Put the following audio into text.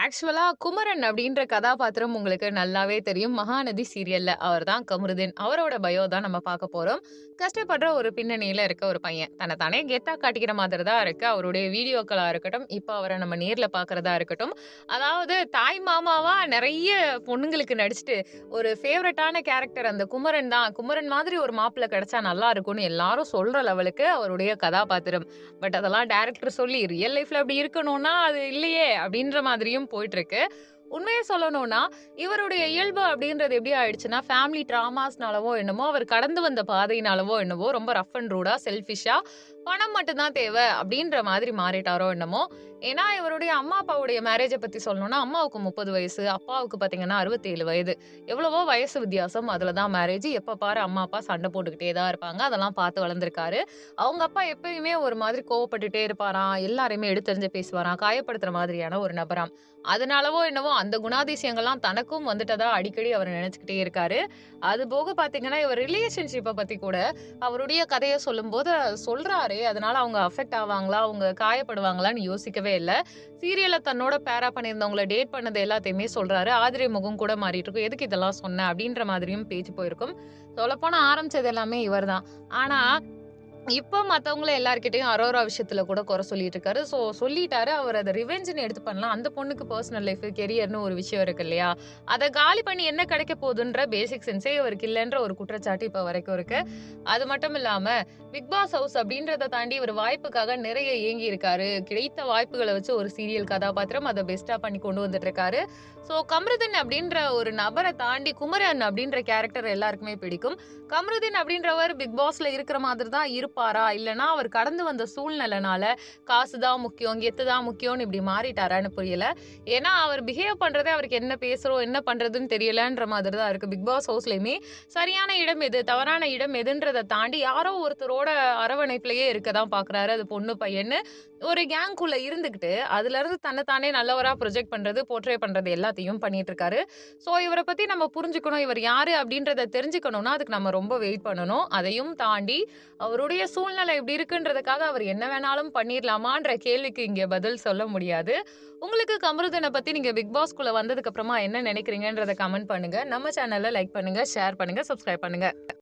ஆக்சுவலா குமரன் அப்படின்ற கதாபாத்திரம் உங்களுக்கு நல்லாவே தெரியும். மகாநதி சீரியல்ல அவர் தான் கமருதீன். அவரோட பயோ தான் நம்ம பார்க்க போறோம். கஷ்டப்படுற ஒரு பின்னணியில இருக்க ஒரு பையன். தன்னை தானே கெத்தா காட்டிக்கிற மாதிரி தான் இருக்கு. அவருடைய வீடியோக்களா இருக்கட்டும், இப்போ அவரை நம்ம நேர்ல பாக்குறதா இருக்கட்டும். அதாவது தாய் மாமாவா நிறைய பொண்ணுங்களுக்கு நடிச்சுட்டு, ஒரு ஃபேவரட்டான கேரக்டர் அந்த குமரன் தான். குமரன் மாதிரி ஒரு மாப்பிள்ள கிடைச்சா நல்லா இருக்கும்னு எல்லாரும் சொல்ற லெவலுக்கு அவருடைய கதாபாத்திரம். பட் அதெல்லாம் டேரக்டர் சொல்லி ரியல் லைஃப்ல அப்படி இருக்கணும்னா, அது இல்லையே அப்படின்ற மாதிரியும் போயிட்டுருக்கு. உண்மையை சொல்லணும்னா, இவருடைய இயல்பு அப்படின்றது எப்படி ஆயிடுச்சுன்னா, ஃபேமிலி ட்ராமாஸ்னாலவோ என்னமோ, அவர் கடந்து வந்த பாதையினாலவோ என்னவோ, ரொம்ப ரஃப் அண்ட் ரூடா, செல்ஃபிஷா பணம் மட்டும்தான் தேவை அப்படின்ற மாதிரி மாறிட்டாரோ என்னமோ! ஏன்னா, இவருடைய அம்மா, அப்பாவுடைய மேரேஜை பத்தி சொல்லணும்னா, அம்மாவுக்கு 30 வயசு, அப்பாவுக்கு பார்த்தீங்கன்னா 67 வயது. எவ்வளவோ வயசு வித்தியாசம். அதில் தான் மேரேஜ். எப்ப பாரு அம்மா, அப்பா சண்டை போட்டுக்கிட்டே தான் இருப்பாங்க. அதெல்லாம் பார்த்து வளர்ந்துருக்காரு. அவங்க அப்பா எப்பயுமே ஒரு மாதிரி கோவப்பட்டுட்டே இருப்பாராம். எல்லாரையுமே எடுத்தறிஞ்சு பேசுவாராம். காயப்படுத்துற மாதிரியான ஒரு நபராம். அதனாலவோ என்னவோ அந்த குணாதிசயங்கள்லாம் தனக்கும் வந்துட்டதா அடிக்கடி அவர் நினைச்சுக்கிட்டே இருக்காரு. அது போக பார்த்தீங்கன்னா, இவர் ரிலேஷன்ஷிப்பை பத்தி கூட அவருடைய கதையை சொல்லும்போது சொல்றாரு. அதனால அவங்க அஃபெக்ட் ஆவாங்களா? அவங்க காயப்படுவாங்களான்னு யோசிக்கவே இல்லை சீரியலை தன்னோட பேரா பண்ணியிருந்தவங்கள டேட் பண்ணது எல்லாத்தையுமே சொல்றாரு. ஆதிரி முகம் கூட மாறிட்டுருக்கும். "எதுக்கு இதெல்லாம் சொன்ன?" அப்படின்ற மாதிரியும் பேச்சு போயிருக்கும். சொல்லப்போனா ஆரம்பிச்சது எல்லாமே இவர் தான். ஆனா, இப்போ மற்றவங்கள எல்லாருக்கிட்டையும் அரோரா விஷயத்தில் கூட குறை சொல்லிட்டு இருக்காரு. ஸோ சொல்லிட்டாரு. அவர் அதை ரிவெஞ்சுன்னு எடுத்து பண்ணலாம். அந்த பொண்ணுக்கு பர்சனல் லைஃப், கெரியர்னு ஒரு விஷயம் இருக்கு இல்லையா? அதை காலி பண்ணி என்ன கிடைக்க போகுதுன்ற பேசிக் சென்ஸே இவருக்கு இல்லைன்ற ஒரு குற்றச்சாட்டு இப்போ வரைக்கும் இருக்கு. அது மட்டும் இல்லாமல் பிக் பாஸ் ஹவுஸ் அப்படின்றத தாண்டி ஒரு வாய்ப்புக்காக நிறைய ஏங்கி இருக்காரு. கிடைத்த வாய்ப்புகளை வச்சு ஒரு சீரியல் கதாபாத்திரம் அதை பெஸ்டா பண்ணி கொண்டு வந்துட்டு இருக்காரு. ஸோ கமருதன் அப்படின்ற ஒரு நபரை தாண்டி குமரன் அப்படின்ற கேரக்டர் எல்லாருக்குமே பிடிக்கும். கமருதீன் அப்படின்றவர் பிக் பாஸ்ல இருக்கிற மாதிரி தான் இருப்பாரா? இல்லைனா அவர் கடந்து வந்த சூழ்நிலைனால காசு தான் முக்கியம், கெத்து தான் முக்கியம்னு இப்படி மாறிட்டாரான்னு புரியல. ஏன்னா, அவர் பிஹேவ் பண்றதே அவருக்கு என்ன பேசுறோம், என்ன பண்றதுன்னு தெரியலன்ற மாதிரி தான் இருக்கு. பிக் பாஸ் ஹவுஸ்லயுமே சரியான இடம் எது? தவறான இடம் எதுன்றதை தாண்டி யாரோ ஒருத்தரோட அரவணைப்பிலேயே இருக்க தான் பாக்குறாரு அது பொண்ணு, பையன்னு ஒரு கேங்குக்குள்ள இருந்துகிட்டு, அதுல இருந்து தன்னைத்தானே நல்லவரா ப்ரொஜெக்ட் பண்றது, போர்ட்ரே பண்றது எல்லாத்தையும் பண்ணிட்டு இருக்காரு. ஸோ இவரை பத்தி நம்ம புரிஞ்சுக்கணும். இவர் யாரு அப்படின்றத தெரிஞ்சுக்கணும்னா, அதுக்கு நம்ம ரொம்ப வெயிட் பண்ணணும். அதையும் தாண்டி அவருடைய சூழ்நிலை இப்படி இருக்குன்றதுக்காக அவர் என்ன வேணாலும் பண்ணிடலாமான்ற கேள்விக்கு இங்க பதில் சொல்ல முடியாது. உங்களுக்கு கமருதனை பத்தி நீங்க பிக் பாஸ்க்குள்ள வந்ததுக்கு அப்புறமா என்ன நினைக்கிறீங்கன்றத கமெண்ட் பண்ணுங்க. நம்ம சேனல்ல லைக் பண்ணுங்க, ஷேர் பண்ணுங்க, சப்ஸ்கிரைப் பண்ணுங்க.